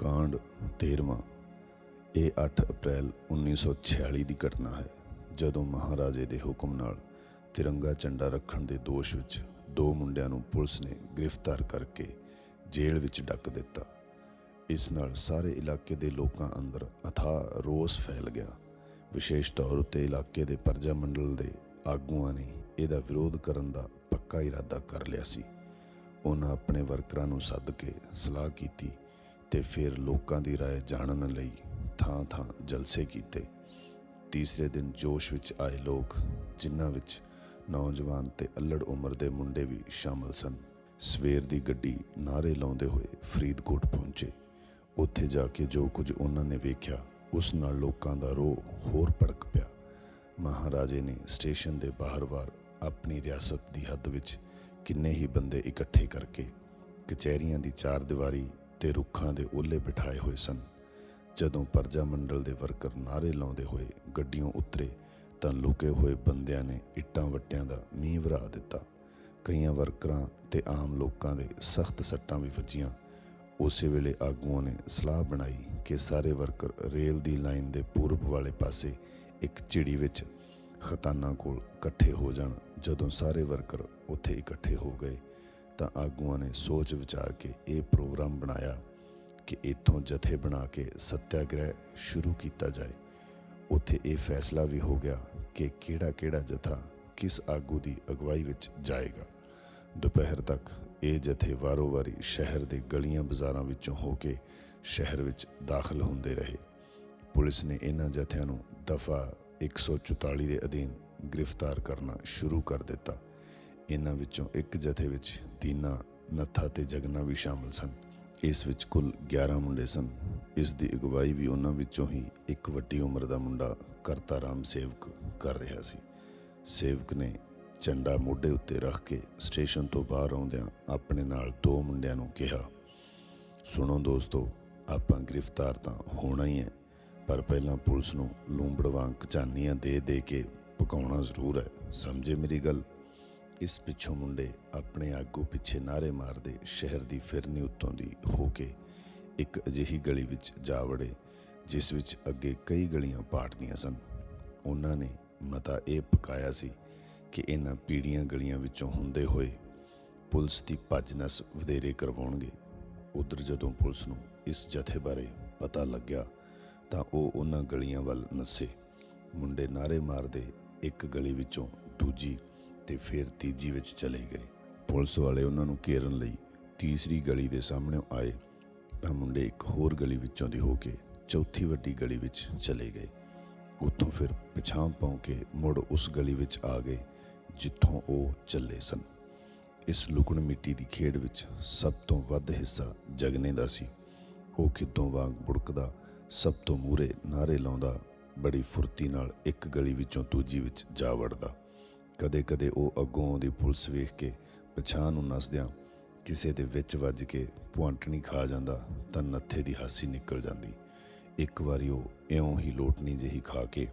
ਕਾਂਡ 13ਵਾਂ ਇਹ 8 ਅਪ੍ਰੈਲ 1946 ਦੀ ਘਟਨਾ ਹੈ, ਜਦੋਂ ਮਹਾਰਾਜੇ ਦੇ ਹੁਕਮ ਨਾਲ ਤਿਰੰਗਾ ਝੰਡਾ ਰੱਖਣ ਦੇ ਦੋਸ਼ ਵਿੱਚ ਦੋ ਮੁੰਡਿਆਂ ਨੂੰ ਪੁਲਿਸ ਨੇ ਗ੍ਰਿਫਤਾਰ ਕਰਕੇ ਜੇਲ੍ਹ ਵਿੱਚ ਡੱਕ ਦਿੱਤਾ। ਇਸ ਨਾਲ ਸਾਰੇ ਇਲਾਕੇ ਦੇ ਲੋਕਾਂ ਅੰਦਰ ਅਥਾਹ ਰੋਸ ਫੈਲ ਗਿਆ। ਵਿਸ਼ੇਸ਼ ਤੌਰ ਉੱਤੇ ਇਲਾਕੇ ਦੇ ਪਰਜਾ ਮੰਡਲ ਦੇ ਆਗੂਆਂ ਨੇ ਇਹਦਾ ਵਿਰੋਧ ਕਰਨ ਦਾ ਪੱਕਾ ਇਰਾਦਾ ਕਰ ਲਿਆ ਸੀ। ਉਹਨਾਂ ਆਪਣੇ ਵਰਕਰਾਂ ਨੂੰ ਸੱਦ ਕੇ ਸਲਾਹ ਕੀਤੀ ਤੇ ਫਿਰ ਲੋਕਾਂ ਦੀ رائے ਜਾਣਨ ਲਈ ਥਾਂ-ਥਾਂ ਜਲਸੇ ਕੀਤੇ ਤੀਸਰੇ ਦਿਨ ਜੋਸ਼ ਵਿੱਚ ਆਏ ਲੋਕ ਜਿਨ੍ਹਾਂ ਵਿੱਚ ਨੌਜਵਾਨ ਤੇ ਅਲੜ ਉਮਰ ਦੇ ਮੁੰਡੇ ਵੀ ਸ਼ਾਮਲ ਸਨ ਸਵੇਰ ਦੀ ਗੱਡੀ ਨਾਰੇ ਲਾਉਂਦੇ ਹੋਏ ਫਰੀਦਕੋਟ ਪਹੁੰਚੇ ਉੱਥੇ ਜਾ ਕੇ ਜੋ ਕੁਝ ਉਹਨਾਂ ਨੇ ਵੇਖਿਆ ਉਸ ਨਾਲ ਲੋਕਾਂ ਦਾ ਰੋਹ ਹੋਰ ਭੜਕ ਪਿਆ ਮਹਾਰਾਜੇ ਨੇ ਸਟੇਸ਼ਨ ਦੇ ਬਾਹਰ-ਬਾਹਰ ਆਪਣੀ ਰਿਆਸਤ ਦੀ ਹੱਦ ਵਿੱਚ ਕਿੰਨੇ ਹੀ ਬੰਦੇ ਇਕੱਠੇ ਕਰਕੇ ਕਚਹਿਰੀਆਂ ਦੀ ਚਾਰ ਦੀਵਾਰੀ ਤੇ ਰੁੱਖਾਂ ਦੇ ਓਲੇ ਬਿਠਾਏ ਹੋਏ ਸਨ। ਜਦੋਂ ਪਰਜਾ ਮੰਡਲ ਦੇ ਵਰਕਰ ਨਾਰੇ ਲਾਉਂਦੇ ਹੋਏ ਗੱਡੀਆਂ ਉਤਰੇ, ਤਾਂ ਲੁਕੇ ਹੋਏ ਬੰਦਿਆਂ ਨੇ ਇੱਟਾਂ ਵੱਟਿਆਂ ਦਾ ਮੀਂਹ ਵਰਾ ਦਿੱਤਾ। ਕਈਆਂ ਵਰਕਰਾਂ ਤੇ ਆਮ ਲੋਕਾਂ ਦੇ ਸਖਤ ਸੱਟਾਂ ਵੀ ਵੱਜੀਆਂ। ਉਸੇ ਵੇਲੇ ਆਗੂਆਂ ਨੇ ਸਲਾਹ ਬਣਾਈ ਕਿ ਸਾਰੇ ਵਰਕਰ ਰੇਲ ਦੀ ਲਾਈਨ ਦੇ ਪੂਰਬ ਵਾਲੇ ਪਾਸੇ ਇੱਕ ਝਿੜੀ ਵਿੱਚ ਖਤਾਨਾ ਕੋਲ ਇਕੱਠੇ ਹੋ ਜਾਣ, ਜਦੋਂ ਸਾਰੇ ਵਰਕਰ ਉੱਥੇ ਇਕੱਠੇ ਹੋ ਗਏ। ਤਾਂ ਆਗੂਆਂ ਨੇ ਸੋਚ ਵਿਚਾਰ ਕੇ ਇਹ ਪ੍ਰੋਗਰਾਮ ਬਣਾਇਆ ਕਿ ਇੱਥੋਂ ਜਥੇ ਬਣਾ ਕੇ ਸੱਤਿਆਗ੍ਰਹਿ ਸ਼ੁਰੂ ਕੀਤਾ ਜਾਏ। ਉੱਥੇ ਇਹ ਫੈਸਲਾ ਵੀ ਹੋ ਗਿਆ ਕਿ ਕਿਹੜਾ-ਕਿਹੜਾ ਜਥਾ ਕਿਸ ਆਗੂ ਦੀ ਅਗਵਾਈ ਵਿੱਚ ਜਾਏਗਾ। ਦੁਪਹਿਰ ਤੱਕ ਇਹ ਜਥੇ ਵਾਰੋ-ਵਾਰੀ ਸ਼ਹਿਰ ਦੇ ਗਲੀਆਂ ਬਾਜ਼ਾਰਾਂ ਵਿੱਚੋਂ ਹੋ ਕੇ ਸ਼ਹਿਰ ਵਿੱਚ ਦਾਖਲ ਹੁੰਦੇ ਰਹੇ। ਪੁਲਿਸ ਨੇ ਇਹਨਾਂ ਜਥਿਆਂ ਨੂੰ ਦਫਾ 144 ਦੇ ਅਧੀਨ ਗ੍ਰਿਫਤਾਰ ਕਰਨਾ ਸ਼ੁਰੂ ਕਰ ਦਿੱਤਾ। ਇਹਨਾਂ ਵਿੱਚੋਂ ਇੱਕ ਜਥੇ ਵਿੱਚ ਦੀਨਾ, ਨੱਥਾ ਤੇ ਜਗਨਾ ਵੀ ਸ਼ਾਮਲ ਸਨ। ਇਸ ਵਿੱਚ ਕੁੱਲ 11 ਮੁੰਡੇ ਸਨ। ਇਸ ਦੀ ਅਗਵਾਈ ਵੀ ਉਹਨਾਂ ਵਿੱਚੋਂ ਹੀ ਇੱਕ ਵੱਡੀ ਉਮਰ ਦਾ ਮੁੰਡਾ ਕਰਤਾ ਰਾਮ ਸੇਵਕ ਕਰ ਰਿਹਾ ਸੀ। ਸੇਵਕ ਨੇ ਝੰਡਾ ਮੋਢੇ ਉੱਤੇ ਰੱਖ ਕੇ ਸਟੇਸ਼ਨ ਤੋਂ ਬਾਹਰ ਆਉਂਦਿਆਂ ਆਪਣੇ ਨਾਲ ਦੋ ਮੁੰਡਿਆਂ ਨੂੰ ਕਿਹਾ, ਸੁਣੋ ਦੋਸਤੋ, ਆਪਾਂ ਗ੍ਰਿਫਤਾਰ ਤਾਂ ਹੋਣਾ ਹੀ ਹੈ, ਪਰ ਪਹਿਲਾਂ ਪੁਲਿਸ ਨੂੰ ਲੂੰਬੜ ਵਾਂਗ ਕਚਾਨੀਆਂ ਦੇ ਦੇ ਕੇ ਪਕਾਉਣਾ ਜ਼ਰੂਰ ਹੈ। ਸਮਝੇ ਮੇਰੀ ਗੱਲ? ਇਸ ਪਿੱਛੋਂ ਮੁੰਡੇ ਆਪਣੇ ਆਗੂ ਪਿੱਛੇ ਨਾਰੇ ਮਾਰਦੇ ਸ਼ਹਿਰ ਦੀ ਫਿਰਨੀ ਉੱਤੋਂ ਦੀ ਹੋ ਕੇ ਇੱਕ ਅਜਿਹੀ ਗਲੀ ਵਿੱਚ ਜਾ ਵੜੇ, ਜਿਸ ਵਿੱਚ ਅੱਗੇ ਕਈ ਗਲੀਆਂ ਪਾਟਦੀਆਂ ਸਨ। ਉਹਨਾਂ ਨੇ ਮਤਾ ਇਹ ਪਕਾਇਆ ਸੀ ਕਿ ਇਹਨਾਂ ਪੀੜੀਆਂ ਗਲੀਆਂ ਵਿੱਚੋਂ ਹੁੰਦੇ ਹੋਏ ਪੁਲਿਸ ਦੀ ਭੱਜ ਨਸ ਵਧੇਰੇ ਕਰਵਾਉਣਗੇ। ਉਧਰ ਜਦੋਂ ਪੁਲਿਸ ਨੂੰ ਇਸ ਜਥੇ ਬਾਰੇ ਪਤਾ ਲੱਗਿਆ, ਤਾਂ ਉਹ ਉਹਨਾਂ ਗਲੀਆਂ ਵੱਲ ਨੱਸੇ। ਮੁੰਡੇ ਨਾਰੇ ਮਾਰਦੇ ਇੱਕ ਗਲੀ ਵਿੱਚੋਂ ਦੂਜੀ ਤੇ ਫਿਰ ਤੀਜੀ ਵਿੱਚ ਚਲੇ ਗਏ। ਪੁਲਿਸ ਵਾਲੇ ਉਹਨਾਂ ਨੂੰ ਘੇਰਨ ਲਈ ਤੀਸਰੀ ਗਲੀ ਦੇ ਸਾਹਮਣੇ ਆਏ ਤਾਂ ਮੁੰਡੇ ਇੱਕ ਹੋਰ ਗਲੀ ਵਿੱਚੋਂ ਦੀ ਹੋ ਕੇ ਚੌਥੀ ਵੱਡੀ ਗਲੀ ਵਿੱਚ ਚਲੇ ਗਏ। ਉੱਥੋਂ ਫਿਰ ਪਿਛਾਂ ਪਾਉ ਕੇ ਮੁੜ ਉਸ ਗਲੀ ਵਿੱਚ ਆ ਗਏ, ਜਿੱਥੋਂ ਉਹ ਚੱਲੇ ਸਨ। ਇਸ ਲੁਕਣ ਮਿੱਟੀ ਦੀ ਖੇਡ ਵਿੱਚ ਸਭ ਤੋਂ ਵੱਧ ਹਿੱਸਾ ਜਗਨੇ ਦਾ ਸੀ। ਉਹ ਕਿਦੋਂ ਵਾਂਗ ਬੁੜਕਦਾ, ਸਭ ਤੋਂ ਮੂਰੇ ਨਾਰੇ ਲਾਉਂਦਾ, ਬੜੀ ਫੁਰਤੀ ਨਾਲ ਇੱਕ ਗਲੀ ਵਿੱਚੋਂ ਦੂਜੀ ਵਿੱਚ ਜਾ ਵੜਦਾ। ਕਦੇ-ਕਦੇ ਉਹ ਅੱਗੋਂ ਆਉਂਦੀ ਪੁਲਿਸ ਵੇਖ ਕੇ ਪਛਾਣ ਨੂੰ ਨਸਦਿਆਂ ਕਿਸੇ ਦੇ ਵਿੱਚ ਵੱਜ ਕੇ ਪੁਆਂਟਣੀ ਖਾ ਜਾਂਦਾ ਤਾਂ ਨੱਥੇ ਦੀ ਹਾਸੀ ਨਿਕਲ ਜਾਂਦੀ। ਇੱਕ ਵਾਰੀ ਉਹ ਇਉਂ ਹੀ ਲੋਟਣੀ ਜਿਹੀ ਖਾ ਕੇ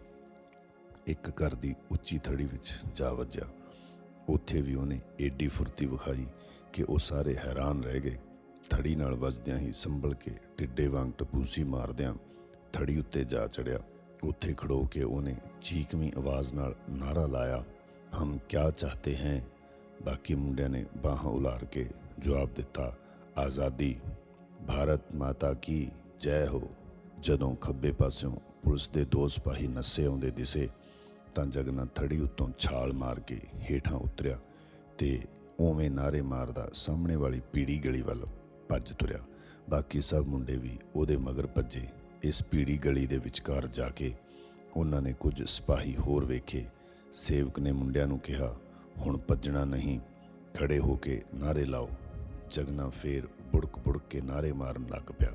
ਇੱਕ ਘਰ ਦੀ ਉੱਚੀ ਥੜੀ ਵਿੱਚ ਜਾ ਵੱਜਿਆ। ਉੱਥੇ ਵੀ ਉਹਨੇ ਏਡੀ ਫੁਰਤੀ ਵਿਖਾਈ ਕਿ ਉਹ ਸਾਰੇ ਹੈਰਾਨ ਰਹਿ ਗਏ। ਥੜੀ ਨਾਲ ਵੱਜਦਿਆਂ ਹੀ ਸੰਭਲ ਕੇ ਟਿੱਡੇ ਵਾਂਗ ਟਪੂਸੀ ਮਾਰਦਿਆਂ ਥੜੀ ਉੱਤੇ ਜਾ ਚੜਿਆ। ਉੱਥੇ ਖੜੋ ਕੇ ਉਹਨੇ ਚੀਕਵੀਂ ਆਵਾਜ਼ ਨਾਲ ਨਾਰਾ ਲਾਇਆ ਹਮ ਕਿਆ ਚਾਹਤੇ ਹੈ ਬਾਕੀ ਮੁੰਡਿਆਂ ਨੇ ਬਾਹਾਂ ਉਲਾਰ ਕੇ ਜਵਾਬ ਦਿੱਤਾ ਆਜ਼ਾਦੀ ਭਾਰਤ ਮਾਤਾ ਕੀ ਜੈ ਹੋ ਜਦੋਂ ਖੱਬੇ ਪਾਸਿਓਂ ਪੁਲਿਸ ਦੇ ਦੋ ਸਿਪਾਹੀ ਨੱਸੇ ਆਉਂਦੇ ਦਿਸੇ ਤਾਂ ਜਗਨਾ ਥੜੀ ਉੱਤੋਂ ਛਾਲ ਮਾਰ ਕੇ ਹੇਠਾਂ ਉਤਰਿਆ ਤੇ ਉਵੇਂ ਨਾਰੇ ਮਾਰਦਾ ਸਾਹਮਣੇ ਵਾਲੀ ਪੀੜੀ ਗਲੀ ਵੱਲ ਭੱਜ ਤੁਰਿਆ ਬਾਕੀ ਸਭ ਮੁੰਡੇ ਵੀ ਉਹਦੇ ਮਗਰ ਭੱਜੇ ਇਸ ਪੀੜੀ ਗਲੀ ਦੇ ਵਿਚਕਾਰ ਜਾ ਕੇ ਉਹਨਾਂ ਨੇ ਕੁਝ ਸਿਪਾਹੀ ਹੋਰ ਵੇਖੇ ਸੇਵਕ ਨੇ ਮੁੰਡਿਆਂ ਨੂੰ ਕਿਹਾ, ਹੁਣ ਭੱਜਣਾ ਨਹੀਂ, ਖੜੇ ਹੋ ਕੇ ਨਾਰੇ ਲਾਓ। ਜਗਨਾ ਫੇਰ ਬੁੜਕ ਬੁੜਕ ਕੇ ਨਾਰੇ ਮਾਰਨ ਲੱਗ ਪਿਆ।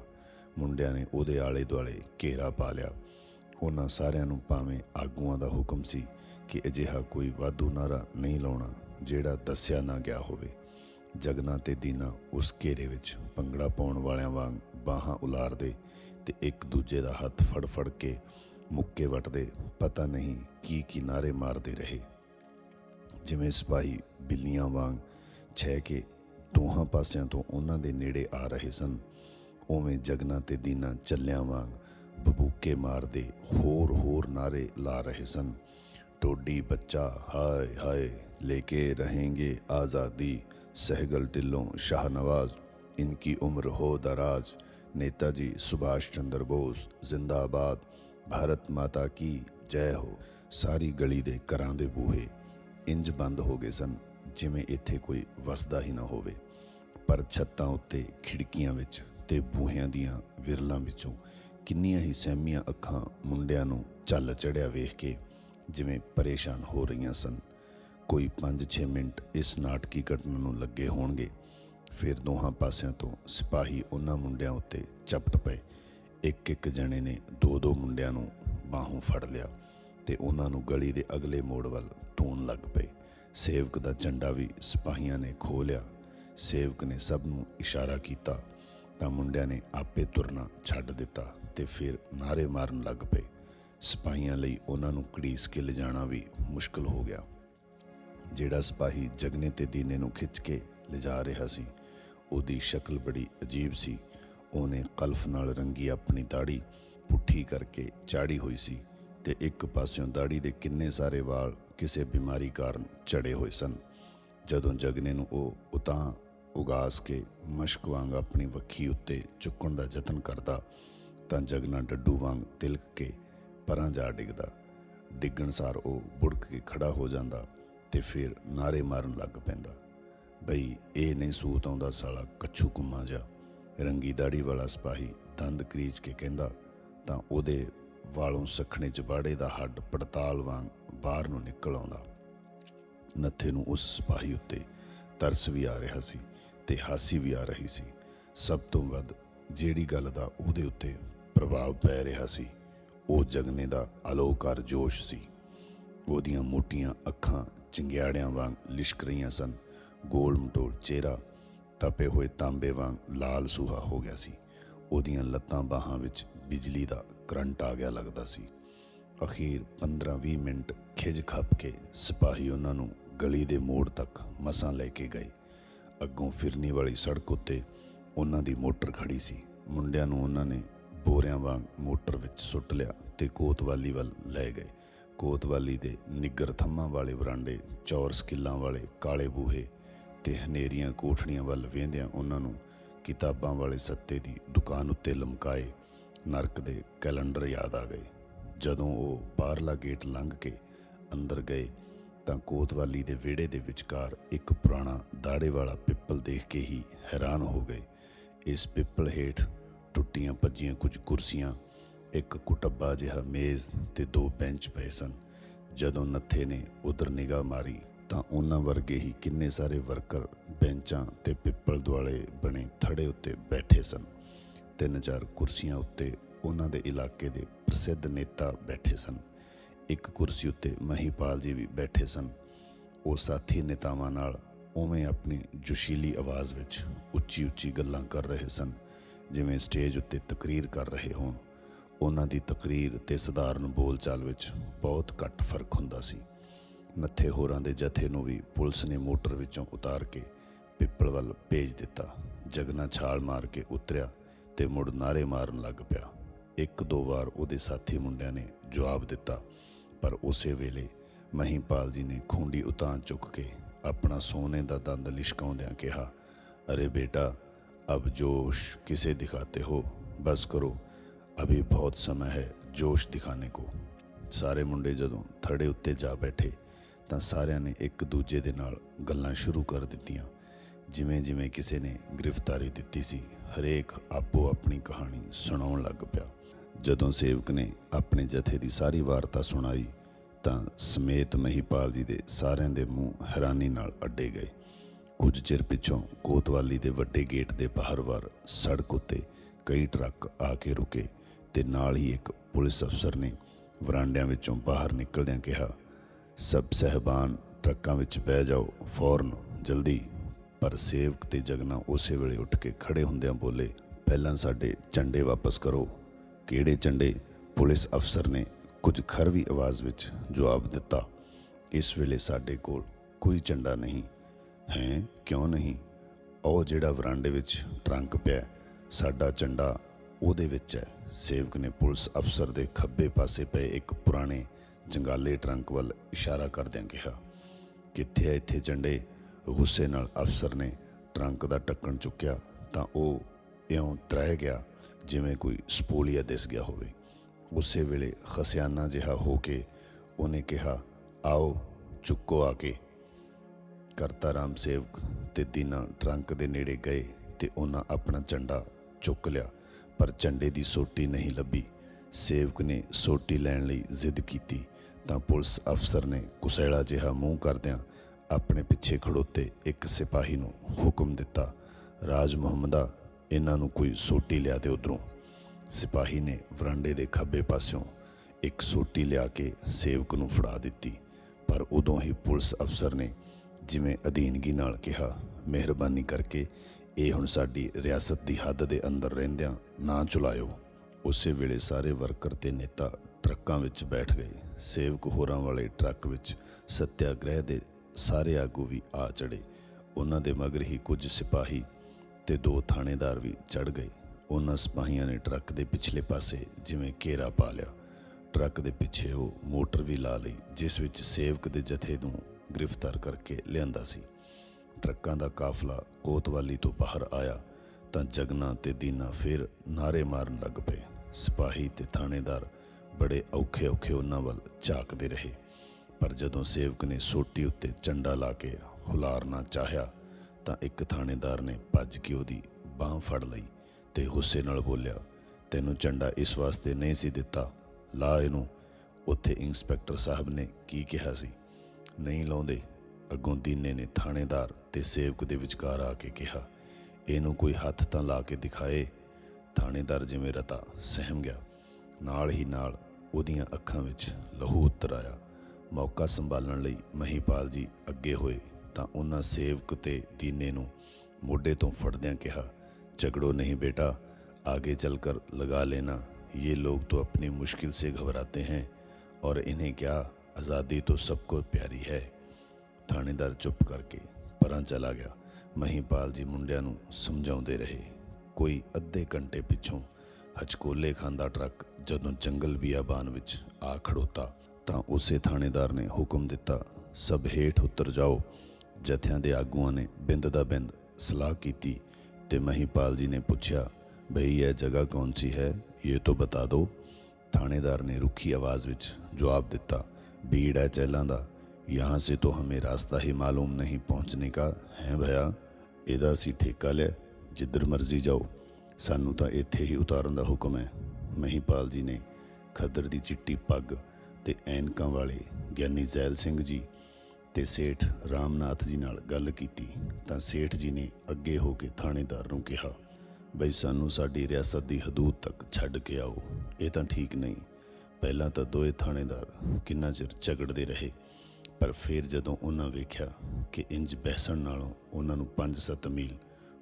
ਮੁੰਡਿਆਂ ਨੇ ਉਹਦੇ ਆਲੇ ਦੁਆਲੇ ਘੇਰਾ ਪਾ ਲਿਆ। ਉਹਨਾਂ ਸਾਰਿਆਂ ਨੂੰ ਭਾਵੇਂ ਆਗੂਆਂ ਦਾ ਹੁਕਮ ਸੀ ਕਿ ਅਜਿਹਾ ਕੋਈ ਵਾਧੂ ਨਾਰਾ ਨਹੀਂ ਲਾਉਣਾ, ਜਿਹੜਾ ਦੱਸਿਆ ਨਾ ਗਿਆ ਹੋਵੇ। ਜਗਨਾ ਤੇ ਦੀਨਾ ਉਸ ਘੇਰੇ ਵਿੱਚ ਭੰਗੜਾ ਪਾਉਣ ਵਾਲਿਆਂ ਵਾਂਗ ਬਾਹਾਂ ਉਲਾਰਦੇ ਤੇ ਇੱਕ ਦੂਜੇ ਦਾ ਹੱਥ ਫੜ ਫੜ ਕੇ ਮੁੱਕੇ ਵਟਦੇ ਪਤਾ ਨਹੀਂ ਕੀ ਕੀ ਨਾਰੇ ਮਾਰਦੇ ਰਹੇ ਜਿਵੇਂ ਸਿਪਾਹੀ ਬਿੱਲੀਆਂ ਵਾਂਗ ਛੇ ਕੇ ਦੋਹਾਂ ਪਾਸਿਆਂ ਤੋਂ ਉਹਨਾਂ ਦੇ ਨੇੜੇ ਆ ਰਹੇ ਸਨ ਉਵੇਂ ਜਗਨਾ ਤੇ ਦੀਨਾ ਚੱਲਿਆਂ ਵਾਂਗ ਬਬੂਕੇ ਮਾਰਦੇ ਹੋਰ ਹੋਰ ਨਾਰੇ ਲਾ ਰਹੇ ਸਨ ਟੋਡੀ ਬੱਚਾ ਹਾਏ ਹਾਏ ਲੈ ਕੇ रहेंगे ਆਜ਼ਾਦੀ ਸਹਿਗਲ ਢਿੱਲੋਂ ਸ਼ਾਹਨਵਾਜ਼ ਇਨਕੀ ਉਮਰ ਹੋ ਦਰਾਜ ਨੇਤਾਜੀ ਸੁਭਾਸ਼ ਚੰਦਰ ਬੋਸ ਜ਼ਿੰਦਾਬਾਦ ਭਾਰਤ ਮਾਤਾ ਕੀ ਜੈ ਹੋ? ਸਾਰੀ ਗਲੀ ਦੇ ਘਰਾਂ ਦੇ ਬੂਹੇ ਇੰਜ ਬੰਦ ਹੋ ਗਏ ਸਨ, ਜਿਵੇਂ ਇੱਥੇ ਕੋਈ ਵਸਦਾ ਹੀ ਨਾ ਹੋਵੇ। ਪਰ ਛੱਤਾਂ ਉੱਤੇ, ਖਿੜਕੀਆਂ ਵਿੱਚ ਤੇ ਬੂਹਿਆਂ ਦੀਆਂ ਵਿਰਲਾਂ ਵਿੱਚੋਂ ਕਿੰਨੀਆਂ ਹੀ ਸਹਿਮੀਆਂ ਅੱਖਾਂ ਮੁੰਡਿਆਂ ਨੂੰ ਚੱਲ ਚੜਿਆ ਵੇਖ ਕੇ ਜਿਵੇਂ ਪਰੇਸ਼ਾਨ ਹੋ ਰਹੀਆਂ ਸਨ। ਕੋਈ 5-6 ਮਿੰਟ ਇਸ ਨਾਟਕੀ ਘਟਨਾ ਨੂੰ ਲੱਗੇ ਹੋਣਗੇ, ਫਿਰ ਦੋਹਾਂ ਪਾਸਿਆਂ ਤੋਂ ਸਿਪਾਹੀ ਉਹਨਾਂ ਮੁੰਡਿਆਂ ਉੱਤੇ ਚਪਟ ਪਏ। ਇੱਕ ਇੱਕ ਜਣੇ ਨੇ ਦੋ ਦੋ ਮੁੰਡਿਆਂ ਨੂੰ ਬਾਹੋਂ ਫੜ ਲਿਆ ਤੇ ਉਹਨਾਂ ਨੂੰ ਗਲੀ ਦੇ ਅਗਲੇ ਮੋੜ ਵੱਲ ਧੂਣ ਲੱਗ ਪਏ। ਸੇਵਕ ਦਾ ਝੰਡਾ ਵੀ ਸਿਪਾਹੀਆਂ ਨੇ ਖੋਹ ਲਿਆ। ਸੇਵਕ ਨੇ ਸਭ ਨੂੰ ਇਸ਼ਾਰਾ ਕੀਤਾ ਤਾਂ ਮੁੰਡਿਆਂ ਨੇ ਆਪੇ ਤੁਰਨਾ ਛੱਡ ਦਿੱਤਾ ਤੇ ਫਿਰ ਨਾਰੇ ਮਾਰਨ ਲੱਗ ਪਏ। ਸਿਪਾਹੀਆਂ ਲਈ ਉਹਨਾਂ ਨੂੰ ਕੜੀਸ ਕੇ ਲਿਜਾਣਾ ਵੀ ਮੁਸ਼ਕਲ ਹੋ ਗਿਆ। ਜਿਹੜਾ ਸਿਪਾਹੀ ਜਗਨੇ ਤੇ ਦੀਨੇ ਨੂੰ ਖਿੱਚ ਕੇ ਲਿਜਾ ਰਿਹਾ ਸੀ, ਉਹਦੀ ਸ਼ਕਲ ਬੜੀ ਅਜੀਬ ਸੀ। ਉਹਨੇ ਕਲਫ ਨਾਲ ਰੰਗੀ ਆਪਣੀ ਦਾੜੀ ਪੁੱਠੀ ਕਰਕੇ ਚਾੜੀ ਹੋਈ ਸੀ ਤੇ ਇੱਕ ਪਾਸਿਓਂ ਦਾੜੀ ਦੇ ਕਿੰਨੇ ਸਾਰੇ ਵਾਲ ਕਿਸੇ ਬਿਮਾਰੀ ਕਾਰਨ ਚੜੇ ਹੋਏ ਸਨ। ਜਦੋਂ ਜਗਨੇ ਨੂੰ ਉਹ ਉਤਾਂ ਉਗਾਸ ਕੇ ਮਸ਼ਕ ਵਾਂਗ ਆਪਣੀ ਵੱਖੀ ਉੱਤੇ ਚੁੱਕਣ ਦਾ ਯਤਨ ਕਰਦਾ, ਤਾਂ ਜਗਨਾ ਡੱਡੂ ਵਾਂਗ ਤਿਲਕ ਕੇ ਪਰਾਂ ਜਾ ਡਿੱਗਦਾ। ਡਿੱਗਣ ਸਾਰ ਉਹ ਬੁੜਕ ਕੇ ਖੜਾ ਹੋ ਜਾਂਦਾ ਤੇ ਫਿਰ ਨਾਰੇ ਮਾਰਨ ਲੱਗ ਪੈਂਦਾ। ਬਈ, ਇਹ ਨਹੀਂ ਸੂਤ ਆਉਂਦਾ ਸਾਲਾ, ਕੱਛੂ ਕੁੰਮਾ ਜਾ ਰੰਗੀ ਦਾੜੀ ਵਾਲਾ ਸਿਪਾਹੀ ਦੰਦ ਕਰੀਜ ਕੇ ਕਹਿੰਦਾ, ਤਾਂ ਉਹਦੇ ਵਾਲੋਂ ਸਖਣੇ ਚ ਬਾੜੇ ਦਾ ਹੱਡ ਪੜਤਾਲ ਵਾਂਗ ਬਾਹਰ ਨੂੰ ਨਿਕਲ ਆਉਂਦਾ। ਨੱਥੇ ਨੂੰ ਉਸ ਸਿਪਾਹੀ ਉੱਤੇ ਤਰਸ ਵੀ ਆ ਰਿਹਾ ਸੀ ਤੇ ਹਾਸੀ ਵੀ ਆ ਰਹੀ ਸੀ। ਸਭ ਤੋਂ ਵੱਧ ਜਿਹੜੀ ਗੱਲ ਦਾ ਉਹਦੇ ਉੱਤੇ ਪ੍ਰਭਾਵ ਪੈ ਰਿਹਾ ਸੀ, ਉਹ ਜਗਨੇ ਦਾ ਅਲੋਕਾਰ ਜੋਸ਼ ਸੀ। ਉਹਦੀਆਂ ਮੋਟੀਆਂ ਅੱਖਾਂ ਚਿੰਗਿਆੜਿਆਂ ਵਾਂਗ ਲਿਸ਼ਕ ਰਹੀਆਂ ਸਨ। ਗੋਲ ਮਟੋਲ ਚਿਹਰਾ ਤਪੇ ਹੋਏ ਤਾਂਬੇ ਵਾਂਗ ਲਾਲ ਸੂਹਾ ਹੋ ਗਿਆ ਸੀ। ਉਹਦੀਆਂ ਲੱਤਾਂ ਬਾਹਾਂ ਵਿੱਚ ਬਿਜਲੀ ਦਾ ਕਰੰਟ ਆ ਗਿਆ ਲੱਗਦਾ ਸੀ। ਅਖੀਰ 15-20 ਮਿੰਟ ਖਿਜ ਖੱਪ ਕੇ ਸਿਪਾਹੀ ਉਹਨਾਂ ਨੂੰ ਗਲੀ ਦੇ ਮੋੜ ਤੱਕ ਮਸਾਂ ਲੈ ਕੇ ਗਏ। ਅੱਗੋਂ ਫਿਰਨੀ ਵਾਲੀ ਸੜਕ ਉੱਤੇ ਉਹਨਾਂ ਦੀ ਮੋਟਰ ਖੜੀ ਸੀ। ਮੁੰਡਿਆਂ ਨੂੰ ਉਹਨਾਂ ਨੇ ਬੋਰਿਆਂ ਵਾਂਗ ਮੋਟਰ ਵਿੱਚ ਸੁੱਟ ਲਿਆ ਤੇ ਕੋਤਵਾਲੀ ਵੱਲ ਲੈ ਗਏ। ਕੋਤਵਾਲੀ ਦੇ ਨਿੱਗਰ ਥੰਮਾਂ ਵਾਲੇ ਵਰਾਂਡੇ, ਚੌਰ ਸਕਿੱਲਾਂ ਵਾਲੇ ਕਾਲੇ ਬੂਹੇ ਤੇ ਹਨੇਰੀਆਂ ਕੋਠੜੀਆਂ ਵੱਲ ਵੇਂਦਿਆਂ ਉਹਨਾਂ ਨੂੰ ਕਿਤਾਬਾਂ ਵਾਲੇ ਸੱਤੇ ਦੀ ਦੁਕਾਨ ਉੱਤੇ ਲਮਕਾਏ, ਨਰਕ ਦੇ ਕੈਲੰਡਰ ਯਾਦ ਆ ਗਏ। ਜਦੋਂ ਉਹ ਬਾਹਰਲਾ ਗੇਟ ਲੰਘ ਕੇ ਅੰਦਰ ਗਏ, ਤਾਂ ਕੋਤਵਾਲੀ ਦੇ ਵਿਹੜੇ ਦੇ ਵਿਚਕਾਰ ਇੱਕ ਪੁਰਾਣਾ ਦਾੜੇ ਵਾਲਾ ਪਿੱਪਲ ਦੇਖ ਕੇ ਹੀ ਹੈਰਾਨ ਹੋ ਗਏ। ਇਸ ਪਿੱਪਲ ਹੇਠ ਟੁੱਟੀਆਂ ਭੱਜੀਆਂ ਕੁਝ ਕੁਰਸੀਆਂ, ਇੱਕ ਕੁਟੱਬਾ ਜਿਹਾ ਮੇਜ਼ ਤੇ ਦੋ ਬੈਂਚ ਪਏ ਸਨ। ਜਦੋਂ ਨੱਥੇ ਨੇ ਉਧਰ ਨਿਗਾਹ ਮਾਰੀ ਤਾਂ ਉਹਨਾਂ ਵਰਗੇ ਹੀ ਕਿੰਨੇ ਸਾਰੇ ਵਰਕਰ ਬੈਂਚਾਂ ਤੇ ਪਿੱਪਲ ਦੁਆਲੇ ਬਣੇ ਥੜੇ ਉੱਤੇ ਬੈਠੇ ਸਨ। ਤਿੰਨ ਚਾਰ ਕੁਰਸੀਆਂ ਉੱਤੇ ਉਹਨਾਂ ਦੇ ਇਲਾਕੇ ਦੇ ਪ੍ਰਸਿੱਧ ਨੇਤਾ ਬੈਠੇ ਸਨ। ਇੱਕ ਕੁਰਸੀ ਉੱਤੇ ਮਹੀਪਾਲ ਜੀ ਵੀ ਬੈਠੇ ਸਨ। ਉਹ ਸਾਥੀ ਨੇਤਾਵਾਂ ਨਾਲ ਉਵੇਂ ਆਪਣੀ ਜੋਸ਼ੀਲੀ ਆਵਾਜ਼ ਵਿੱਚ ਉੱਚੀ ਉੱਚੀ ਗੱਲਾਂ ਕਰ ਰਹੇ ਸਨ, ਜਿਵੇਂ ਸਟੇਜ ਉੱਤੇ ਤਕਰੀਰ ਕਰ ਰਹੇ ਹੋਣ। ਉਹਨਾਂ ਦੀ ਤਕਰੀਰ ਤੇ ਸਧਾਰਨ ਬੋਲਚਾਲ ਵਿੱਚ ਬਹੁਤ ਘੱਟ ਫ਼ਰਕ ਹੁੰਦਾ ਸੀ। ਨੱਥੇ ਹੋਰਾਂ ਦੇ ਜਥੇ ਨੂੰ ਵੀ ਪੁਲਿਸ ਨੇ ਮੋਟਰ ਵਿੱਚੋਂ ਉਤਾਰ ਕੇ ਪਿੱਪਲ ਵੱਲ ਭੇਜ ਦਿੱਤਾ। ਜਗਨਾ ਛਾਲ ਮਾਰ ਕੇ ਉਤਰਿਆ ਤੇ ਮੁੜ ਨਾਰੇ ਮਾਰਨ ਲੱਗ ਪਿਆ। ਇੱਕ ਦੋ ਵਾਰ ਉਹਦੇ ਸਾਥੀ ਮੁੰਡਿਆਂ ਨੇ ਜਵਾਬ ਦਿੱਤਾ, ਪਰ ਉਸੇ ਵੇਲੇ ਮਹੀਪਾਲ ਜੀ ਨੇ ਖੁੰਡੀ ਉਤਾਂ ਚੁੱਕ ਕੇ ਆਪਣਾ ਸੋਨੇ ਦਾ ਦੰਦ ਲਿਸ਼ਕਾਉਂਦਿਆਂ ਕਿਹਾ, ਅਰੇ ਬੇਟਾ, ਅਬ ਜੋਸ਼ ਕਿਸੇ ਦਿਖਾਤੇ ਹੋ? ਬਸ ਕਰੋ, ਅਭੀ ਬਹੁਤ ਸਮਾਂ ਹੈ ਜੋਸ਼ ਦਿਖਾਣੇ ਕੋ। ਸਾਰੇ ਮੁੰਡੇ ਜਦੋਂ ਥੜੇ ਉੱਤੇ ਜਾ ਬੈਠੇ ਤਾਂ ਸਾਰਿਆਂ ਨੇ ਇੱਕ ਦੂਜੇ ਦੇ ਨਾਲ ਗੱਲਾਂ ਸ਼ੁਰੂ ਕਰ ਦਿੱਤੀਆਂ। ਜਿਵੇਂ ਜਿਵੇਂ ਕਿਸੇ ਨੇ ਗ੍ਰਿਫਤਾਰੀ ਦਿੱਤੀ ਸੀ, ਹਰੇਕ ਆਪੋ ਆਪਣੀ ਕਹਾਣੀ ਸੁਣਾਉਣ ਲੱਗ ਪਿਆ। ਜਦੋਂ ਸੇਵਕ ਨੇ ਆਪਣੇ ਜਥੇ ਦੀ ਸਾਰੀ ਵਾਰਤਾ ਸੁਣਾਈ, ਤਾਂ ਸਮੇਤ ਮਹੀਪਾਲ ਜੀ ਦੇ ਸਾਰਿਆਂ ਦੇ ਮੂੰਹ ਹੈਰਾਨੀ ਨਾਲ ਅੱਡੇ ਗਏ। ਕੁਝ ਚਿਰ ਪਿੱਛੋਂ ਕੋਤਵਾਲੀ ਦੇ ਵੱਡੇ ਗੇਟ ਦੇ ਬਾਹਰ ਵਾਰ ਸੜਕ ਉੱਤੇ ਕਈ ਟਰੱਕ ਆ ਕੇ ਰੁਕੇ ਤੇ ਨਾਲ ਹੀ ਇੱਕ ਪੁਲਿਸ ਅਫਸਰ ਨੇ ਵਰਾਂਡਿਆਂ ਵਿੱਚੋਂ ਬਾਹਰ ਨਿਕਲਦਿਆਂ ਕਿਹਾ ਸਭ ਸਹਿਬਾਨ ਟਰੱਕਾਂ ਵਿੱਚ ਬਹਿ ਜਾਓ, ਫੌਰਨ, ਜਲਦੀ। ਪਰ ਸੇਵਕ ਤੇ ਜਗਨਾ ਉਸੇ ਵੇਲੇ ਉੱਠ ਕੇ ਖੜੇ ਹੁੰਦਿਆਂ ਬੋਲੇ, ਪਹਿਲਾਂ ਸਾਡੇ ਝੰਡੇ ਵਾਪਸ ਕਰੋ। ਕਿਹੜੇ ਝੰਡੇ? ਪੁਲਿਸ ਅਫਸਰ ਨੇ ਕੁਝ ਖਰਵੀ ਆਵਾਜ਼ ਵਿੱਚ ਜਵਾਬ ਦਿੱਤਾ। ਇਸ ਵੇਲੇ ਸਾਡੇ ਕੋਲ ਕੋਈ ਝੰਡਾ ਨਹੀਂ। ਹੈ? ਕਿਉਂ ਨਹੀਂ? ਉਹ ਜਿਹੜਾ ਵਰਾਂਡੇ ਵਿੱਚ ਟਰੰਕ ਪਿਆ ਸਾਡਾ ਝੰਡਾ ਉਹਦੇ ਵਿੱਚ ਹੈ। ਸੇਵਕ ਨੇ ਪੁਲਿਸ ਅਫਸਰ ਦੇ ਖੱਬੇ ਪਾਸੇ ਪਏ ਇੱਕ ਪੁਰਾਣੇ ਜੰਗਾਲੇ ਟਰੰਕ ਵੱਲ ਇਸ਼ਾਰਾ ਕਰਦਿਆਂ ਕਿਹਾ, ਕਿੱਥੇ ਹੈ ਇੱਥੇ ਝੰਡੇ ਗੁੱਸੇ ਨਾਲ ਅਫਸਰ ਨੇ ਟਰੰਕ ਦਾ ਢੱਕਣ ਚੁੱਕਿਆ ਤਾਂ ਉਹ ਇਉਂ ਤਰਹਿ ਗਿਆ ਜਿਵੇਂ ਕੋਈ ਸਪੋਲੀਆ ਦਿਸ ਗਿਆ ਹੋਵੇ। ਉਸੇ ਵੇਲੇ ਖਸਿਆਨਾ ਜਿਹਾ ਹੋ ਕੇ ਉਹਨੇ ਕਿਹਾ, ਆਓ, ਚੁੱਕੋ ਆ ਕੇ। ਕਰਤਾ ਰਾਮ ਸੇਵਕ ਤੇ ਦੀਨਾ ਟਰੰਕ ਦੇ ਨੇੜੇ ਗਏ ਤੇ ਉਹਨਾਂ ਆਪਣਾ ਝੰਡਾ ਚੁੱਕ ਲਿਆ, ਪਰ ਝੰਡੇ ਦੀ ਸੋਟੀ ਨਹੀਂ ਲੱਭੀ। ਸੇਵਕ ਨੇ ਸੋਟੀ ਲੈਣ ਲਈ ਜ਼ਿੱਦ ਕੀਤੀ ਤਾਂ ਪੁਲਿਸ ਅਫਸਰ ਨੇ ਕੁਸੈਲਾ ਜਿਹਾ ਮੂੰਹ ਕਰਦਿਆਂ ਆਪਣੇ ਪਿੱਛੇ ਖੜੋਤੇ ਇੱਕ ਸਿਪਾਹੀ ਨੂੰ ਹੁਕਮ ਦਿੱਤਾ, ਰਾਜ ਮੁਹੰਮਦਾ, ਇਹਨਾਂ ਨੂੰ ਕੋਈ ਸੋਟੀ ਲਿਆ ਦੇ ਉਧਰੋਂ। ਸਿਪਾਹੀ ਨੇ ਵਰਾਂਡੇ ਦੇ ਖੱਬੇ ਪਾਸਿਓਂ ਇੱਕ ਸੋਟੀ ਲਿਆ ਕੇ ਸੇਵਕ ਨੂੰ ਫੜਾ ਦਿੱਤੀ, ਪਰ ਉਦੋਂ ਹੀ ਪੁਲਿਸ ਅਫਸਰ ਨੇ ਜਿਵੇਂ ਅਧੀਨਗੀ ਨਾਲ ਕਿਹਾ, ਮਿਹਰਬਾਨੀ ਕਰਕੇ ਇਹ ਹੁਣ ਸਾਡੀ ਰਿਆਸਤ ਦੀ ਹੱਦ ਦੇ ਅੰਦਰ ਰਹਿੰਦਿਆਂ ਨਾ ਚੁਲਾਇਓ। ਉਸੇ ਵੇਲੇ ਸਾਰੇ ਵਰਕਰ ਤੇ ਨੇਤਾ ਟਰੱਕਾਂ ਵਿੱਚ ਬੈਠ ਗਏ ਸੇਵਕ ਹੋਰਾਂ ਵਾਲੇ ਟਰੱਕ ਵਿੱਚ ਸਤਿਆਗ੍ਰਹਿ ਦੇ ਸਾਰੇ ਆਗੂ ਵੀ ਆ ਚੜੇ ਉਹਨਾਂ ਦੇ ਮਗਰ ਹੀ ਕੁਝ ਸਿਪਾਹੀ ਤੇ ਦੋ ਥਾਣੇਦਾਰ ਵੀ ਚੜ ਗਏ। ਉਹਨਾਂ ਸਿਪਾਹੀਆਂ ਨੇ ਟਰੱਕ ਦੇ ਪਿਛਲੇ ਪਾਸੇ ਜਿਵੇਂ ਘੇਰਾ ਪਾ ਲਿਆ। ਟਰੱਕ ਦੇ ਪਿੱਛੇ ਉਹ ਮੋਟਰ ਵੀ ਲਾ ਲਈ, ਜਿਸ ਵਿੱਚ ਸੇਵਕ ਦੇ ਜਥੇ ਨੂੰ ਗ੍ਰਿਫਤਾਰ ਕਰਕੇ ਲਿਆਂਦਾ ਸੀ। ਟਰੱਕਾਂ ਦਾ ਕਾਫਲਾ ਕੋਤਵਾਲੀ ਤੋਂ ਬਾਹਰ ਆਇਆ ਤਾਂ ਜਗਨਾ ਤੇ ਦੀਨਾ ਫਿਰ ਨਾਰੇ ਮਾਰਨ ਲੱਗ ਪਏ। ਸਿਪਾਹੀ ਤੇ ਥਾਣੇਦਾਰ ਬੜੇ ਔਖੇ ਔਖੇ ਉਹਨਾਂ ਵੱਲ ਝਾਕਦੇ ਰਹੇ। ਪਰ ਜਦੋਂ ਸੇਵਕ ਨੇ ਸੋਟੀ ਉੱਤੇ ਝੰਡਾ ਲਾ ਕੇ ਹੁਲਾਰਨਾ ਚਾਹਿਆ, ਤਾਂ ਇੱਕ ਥਾਣੇਦਾਰ ਨੇ ਭੱਜ ਕੇ ਉਹਦੀ ਬਾਹ ਫੜ ਲਈ ਤੇ ਗੁੱਸੇ ਨਾਲ ਬੋਲਿਆ, ਤੈਨੂੰ ਝੰਡਾ ਇਸ ਵਾਸਤੇ ਨਹੀਂ ਸੀ ਦਿੱਤਾ। ਲਾ ਇਹਨੂੰ। ਉੱਥੇ ਇੰਸਪੈਕਟਰ ਸਾਹਿਬ ਨੇ ਕੀ ਕਿਹਾ ਸੀ? ਨਹੀਂ ਲਾਉਂਦੇ। ਅੱਗੋਂ ਦੀਨੇ ਨੇ ਥਾਣੇਦਾਰ ਤੇ ਸੇਵਕ ਦੇ ਵਿਚਕਾਰ ਆ ਕੇ ਕਿਹਾ, ਇਹਨੂੰ ਕੋਈ ਹੱਥ ਤਾਂ ਲਾ ਕੇ ਦਿਖਾਏ? ਥਾਣੇਦਾਰ ਜਿਵੇਂ ਰਤਾ ਸਹਿਮ ਗਿਆ। ਨਾਲ ਹੀ ਨਾਲ ਉਹਦੀਆਂ ਅੱਖਾਂ ਵਿੱਚ ਲਹੂ ਉਤਰ ਆਇਆ ਮੌਕਾ ਸੰਭਾਲਣ ਲਈ ਮਹੀਪਾਲ ਜੀ ਅੱਗੇ ਹੋਏ ਤਾਂ ਉਹਨਾਂ ਸੇਵਕ ਤੇ ਦੀਨੇ ਨੂੰ ਮੋਢੇ ਤੋਂ ਫੜਦਿਆਂ ਕਿਹਾ ਝਗੜੋ ਨਹੀਂ बेटा आगे चलकर लगा लेना ये लोग तो अपनी मुश्किल से घबराते हैं और इन्हें क्या आज़ादी तो सबको प्यारी है ਥਾਣੇਦਾਰ ਚੁੱਪ ਕਰਕੇ ਪਰਾਂ ਚਲਾ ਗਿਆ ਮਹੀਪਾਲ ਜੀ ਮੁੰਡਿਆਂ ਨੂੰ ਸਮਝਾਉਂਦੇ ਰਹੇ ਕੋਈ ਅੱਧੇ ਘੰਟੇ ਪਿੱਛੋਂ ਹਚਕੋਲੇ ਖਾਂਦਾ ਟਰੱਕ ਜਦੋਂ ਜੰਗਲ ਬਿਆਬਾਨ ਵਿੱਚ ਆ ਖੜੋਤਾ ਤਾਂ ਉਸੇ ਥਾਣੇਦਾਰ ਨੇ ਹੁਕਮ ਦਿੱਤਾ ਸਭ ਹੇਠ ਉਤਰ ਜਾਓ ਜਥਿਆਂ ਦੇ ਆਗੂਆਂ ਨੇ ਬਿੰਦ ਦਾ ਬਿੰਦ ਸਲਾਹ ਕੀਤੀ ਤੇ ਮਹੀਪਾਲ ਜੀ ਨੇ ਪੁੱਛਿਆ ਭਈ ਇਹ ਜਗ੍ਹਾ ਕੌਣ ਸੀ ਹੈ ਇਹ ਤਾਂ ਬਤਾ ਦਿਓ थानेदार ने रुखी आवाज ਵਿੱਚ जवाब ਦਿੱਤਾ भीड़ है चैलां ਦਾ यहाँ से तो हमें रास्ता ही मालूम नहीं पहुंचने का है भैया ਇਹਦਾ ਅਸੀਂ ਠੇਕਾ ਲਿਆ ਜਿੱਧਰ ਮਰਜ਼ੀ ਜਾਓ ਸਾਨੂੰ ਤਾਂ ਇੱਥੇ ਹੀ ਉਤਾਰਨ ਦਾ ਹੁਕਮ ਹੈ ਮਹੀਪਾਲ ਜੀ ਨੇ ਖੱਦਰ ਦੀ ਚਿੱਟੀ ਪੱਗ ਤੇ ਐਨਕਾਂ ਵਾਲੇ ਗਿਆਨੀ ਜ਼ੈਲ ਸਿੰਘ ਜੀ ਤੇ ਸੇਠ ਰਾਮਨਾਥ ਜੀ ਨਾਲ ਗੱਲ ਕੀਤੀ ਤਾਂ ਸੇਠ ਜੀ ਨੇ ਅੱਗੇ ਹੋ ਕੇ ਥਾਣੇਦਾਰ ਨੂੰ ਕਿਹਾ, ਬਈ ਸਾਨੂੰ ਸਾਡੀ ਰਿਆਸਤ ਦੀ ਹਦੂਦ ਤੱਕ ਛੱਡ ਕੇ ਆਓ, ਇਹ ਤਾਂ ਠੀਕ ਨਹੀਂ। ਪਹਿਲਾਂ ਤਾਂ ਦੋਏ ਥਾਣੇਦਾਰ ਕਿੰਨਾ ਚਿਰ ਝਗੜਦੇ ਰਹੇ, ਪਰ ਫਿਰ ਜਦੋਂ ਉਹਨਾਂ ਵੇਖਿਆ ਕਿ ਇੰਜ ਬਹਿਸਣ ਨਾਲੋਂ ਉਹਨਾਂ ਨੂੰ 5-7 ਮੀਲ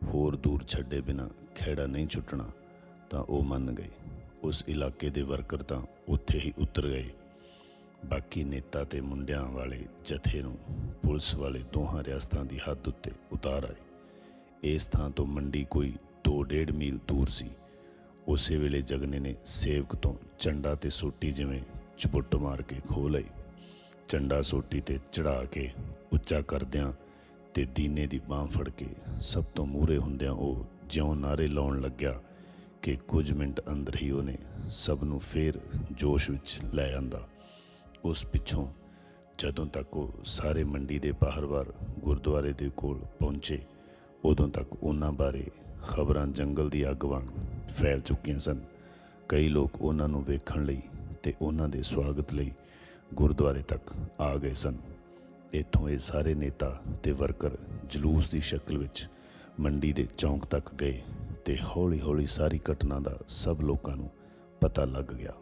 ਹੋਰ ਦੂਰ ਛੱਡੇ ਬਿਨਾ ਖੇੜਾ ਨਹੀਂ ਛੁੱਟਣਾ ਤਾਂ ਉਹ ਮੰਨ ਗਏ। ਉਸ ਇਲਾਕੇ ਦੇ ਵਰਕਰ ਤਾਂ ਉੱਥੇ ਹੀ ਉਤਰ ਗਏ। ਬਾਕੀ ਨੇਤਾ ਤੇ ਮੁੰਡਿਆਂ ਵਾਲੇ ਜਥੇ ਨੂੰ ਪੁਲਿਸ ਵਾਲੇ ਦੋਹਾਂ ਰਿਆਸਤਾਂ ਦੀ ਹੱਦ ਉੱਤੇ ਉਤਾਰ ਆਏ। ਇਸ ਥਾਂ ਤੋਂ ਮੰਡੀ ਕੋਈ 2.5 ਮੀਲ ਦੂਰ ਸੀ। ਉਸੇ ਵੇਲੇ ਜਗਨੇ ਨੇ ਸੇਵਕ ਤੋਂ ਚੰਡਾ ਤੇ ਸੋਟੀ ਜਿਵੇਂ ਚਪੁੱਟ ਮਾਰ ਕੇ ਖੋ ਲਈ। ਚੰਡਾ ਸੋਟੀ ਤੇ ਚੜਾ ਕੇ ਉੱਚਾ ਕਰਦਿਆਂ ਤੇ ਦੀਨੇ ਦੀ ਬਾਹ ਫੜ ਕੇ ਸਭ ਤੋਂ ਮੂਰੇ ਹੁੰਦਿਆਂ ਉਹ ਜਿਉਂ ਨਾਰੇ ਲਾਉਣ ਲੱਗਿਆ ਕਿ ਕੁਝ ਮਿੰਟ ਅੰਦਰ ਹੀ ਉਹਨੇ ਸਭ ਨੂੰ ਫੇਰ ਜੋਸ਼ ਵਿੱਚ ਲੈ ਆਂਦਾ। ਉਸ ਪਿੱਛੋਂ ਜਦੋਂ ਤੱਕ ਉਹ ਸਾਰੇ ਮੰਡੀ ਦੇ ਬਾਹਰਵਾਰ ਗੁਰਦੁਆਰੇ ਦੇ ਕੋਲ ਪਹੁੰਚੇ, ਉਦੋਂ ਤੱਕ ਉਹਨਾਂ ਬਾਰੇ ਖਬਰਾਂ ਜੰਗਲ ਦੀ ਅੱਗ ਵਾਂਗ ਫੈਲ ਚੁੱਕੀਆਂ ਸਨ। ਕਈ ਲੋਕ ਉਹਨਾਂ ਨੂੰ ਵੇਖਣ ਲਈ ਤੇ ਉਹਨਾਂ ਦੇ ਸਵਾਗਤ ਲਈ ਗੁਰਦੁਆਰੇ ਤੱਕ ਆ ਗਏ ਸਨ। ਇੱਥੋਂ ਇਹ ਸਾਰੇ ਨੇਤਾ ਤੇ ਵਰਕਰ ਜਲੂਸ ਦੀ ਸ਼ਕਲ ਵਿੱਚ ਮੰਡੀ ਦੇ ਚੌਂਕ ਤੱਕ ਗਏ। ਤੇ ਹੌਲੀ-ਹੌਲੀ ਸਾਰੀ ਘਟਨਾ ਦਾ ਸਭ ਲੋਕਾਂ ਨੂੰ ਪਤਾ ਲੱਗ ਗਿਆ।